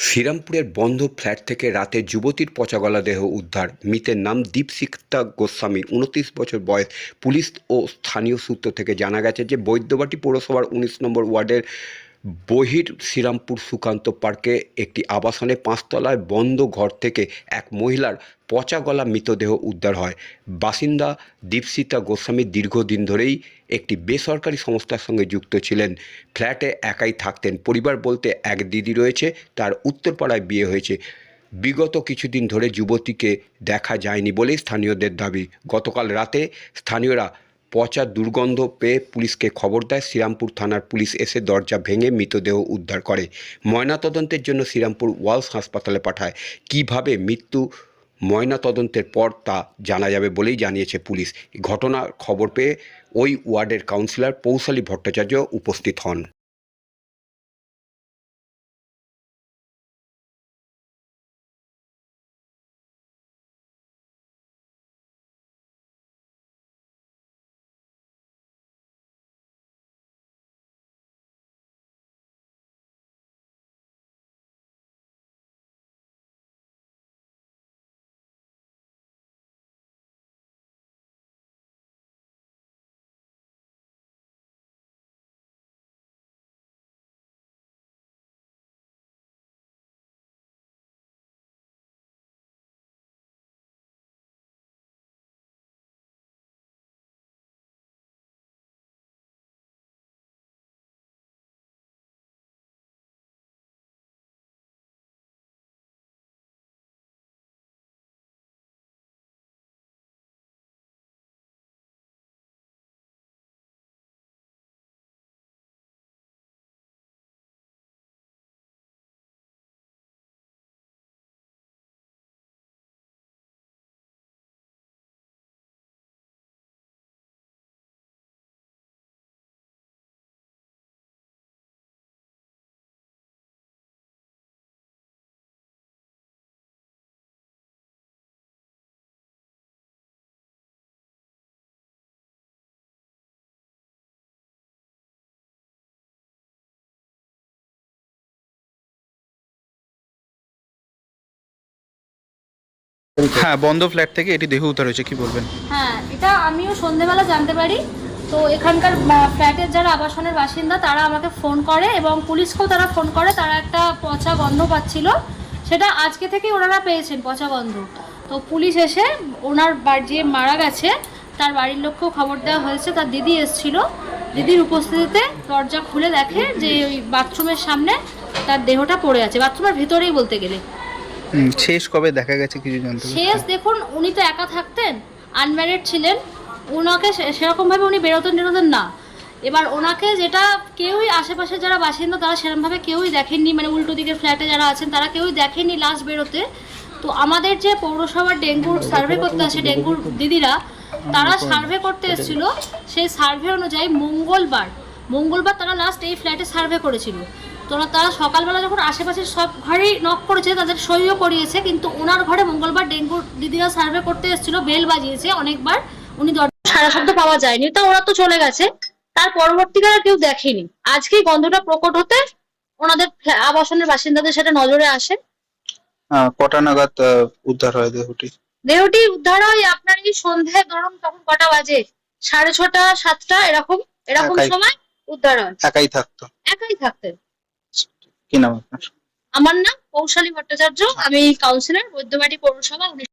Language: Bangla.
শ্রীরামপুরের বন্ধ ফ্ল্যাট থেকে রাতে যুবতীর পচাগলা দেহ উদ্ধার। মৃতের নাম দীপশিক্তা গোস্বামী, উনত্রিশ বছর বয়স। পুলিশ ও স্থানীয় সূত্র থেকে জানা গেছে যে, বৈদ্যবাটি পৌরসভার উনিশ নম্বর ওয়ার্ডের বহির শ্রীরামপুর সুকান্ত পার্কে একটি আবাসনে পাঁচতলায় বন্ধ ঘর থেকে এক মহিলার পচা গলা মৃতদেহ উদ্ধার হয়। বাসিন্দা দীপসিতা গোস্বামী দীর্ঘদিন ধরেই একটি বেসরকারি সংস্থার সঙ্গে যুক্ত ছিলেন। ফ্ল্যাটে একাই থাকতেন। পরিবার বলতে এক দিদি রয়েছে, তার উত্তরপাড়ায় বিয়ে হয়েছে। বিগত কিছুদিন ধরে যুবতীকে দেখা যায়নি বলেই স্থানীয়দের দাবি। গতকাল রাতে স্থানীয়রা পচা দুর্গন্ধ পেয়ে পুলিশকে খবর দেয়। শ্রীরামপুর থানার পুলিশ এসে দরজা ভেঙে মৃতদেহ উদ্ধার করে। ময়নাতদন্তের জন্য শ্রীরামপুর ওয়ালস হাসপাতালে পাঠায়। কীভাবে মৃত্যু ময়নাতদন্তের পর তা জানা যাবে বলেই জানিয়েছে পুলিশ। ঘটনার খবর পেয়ে ওই ওয়ার্ডের কাউন্সিলর পৌশালী ভট্টাচার্য উপস্থিত হন। হ্যাঁ বন্ধ ফ্ল্যাট থেকে এটি দেহ উদ্ধার হয়েছে কি বলবেন? হ্যাঁ এটা আমিও সন্ধেবেলা জানতে পারি। তো এখানকার ফ্ল্যাটের যারা আবাসনের বাসিন্দা তারা আমাকে ফোন করে এবং পুলিশকেও তারা ফোন করে তারা একটা পচা গন্ধ পাচ্ছিল। সেটা আজকে থেকেই ওনারা পেয়েছেন পচা গন্ধ। তো পুলিশ এসে ওনার বাড়ি যে মারা গেছে তার বাড়ির লোককেও খবর দেওয়া হয়েছে তার দিদি এসেছিল। দিদির উপস্থিতিতে দরজা খুলে দেখে যে ওই বাথরুমের সামনে তার দেহটা পড়ে আছে। বাথরুমের ভেতরেই বলতে গেলে। শেষ কবে দেখা গেছে কিছু জানতে শেষ দেখুন উনি তো একা থাকতেন আনম্যারিড ছিলেন। ওনাকে সেরকমভাবে উনি বেরোতেন টেরোতেন না। এবার ওনাকে যেটা কেউই আশেপাশে যারা বাসিন্দা তারা সেরকমভাবে কেউই দেখেননি। মানে উল্টো দিকের ফ্ল্যাটে যারা আছেন তারা কেউই দেখেননি লাশ বেরোতে। তো আমাদের যে পৌরসভার ডেঙ্গুর সার্ভে করতে আসে ডেঙ্গুর দিদিরা তারা সার্ভে করতে এসেছিল। সেই সার্ভে অনুযায়ী মঙ্গলবার মঙ্গলবার তারা লাস্ট এই ফ্ল্যাটে সার্ভে করেছিল। তো তারা সকালবেলা যখন আশেপাশের সব ঘরেই নক করেছে তাদের সইও করিয়েছে কিন্তু ওনার ঘরে মঙ্গলবার ডেঙ্গু দিদিরা সার্ভে করতে এসেছিল বেল বাজিয়েছে অনেকবার। উনি দরজা সারা শব্দ পাওয়া যায়নি। তো ওরা তো চলে গেছে। তার পরবর্তীকালে কেউ দেখেনি। আজকেই গন্ধটা প্রকট হতে ওনাদের আবাসনের বাসিন্দাদের সেটা নজরে আসে। কটা নাগাদ উদ্ধার হয় দেহটি? দেহটি উদ্ধার হয় আপনার এই সন্ধে ধরুন তখন কটা বাজে? সাড়ে ছটা সাতটা এরকম এরকম সময় উদ্ধার হয় একাই থাকতো। একাই থাকতেন। কি নাম আপনার? আমার নাম কৌশালী ভট্টাচার্য আমি কাউন্সিলর বৈদ্যবাটি পৌরসভা উনিশ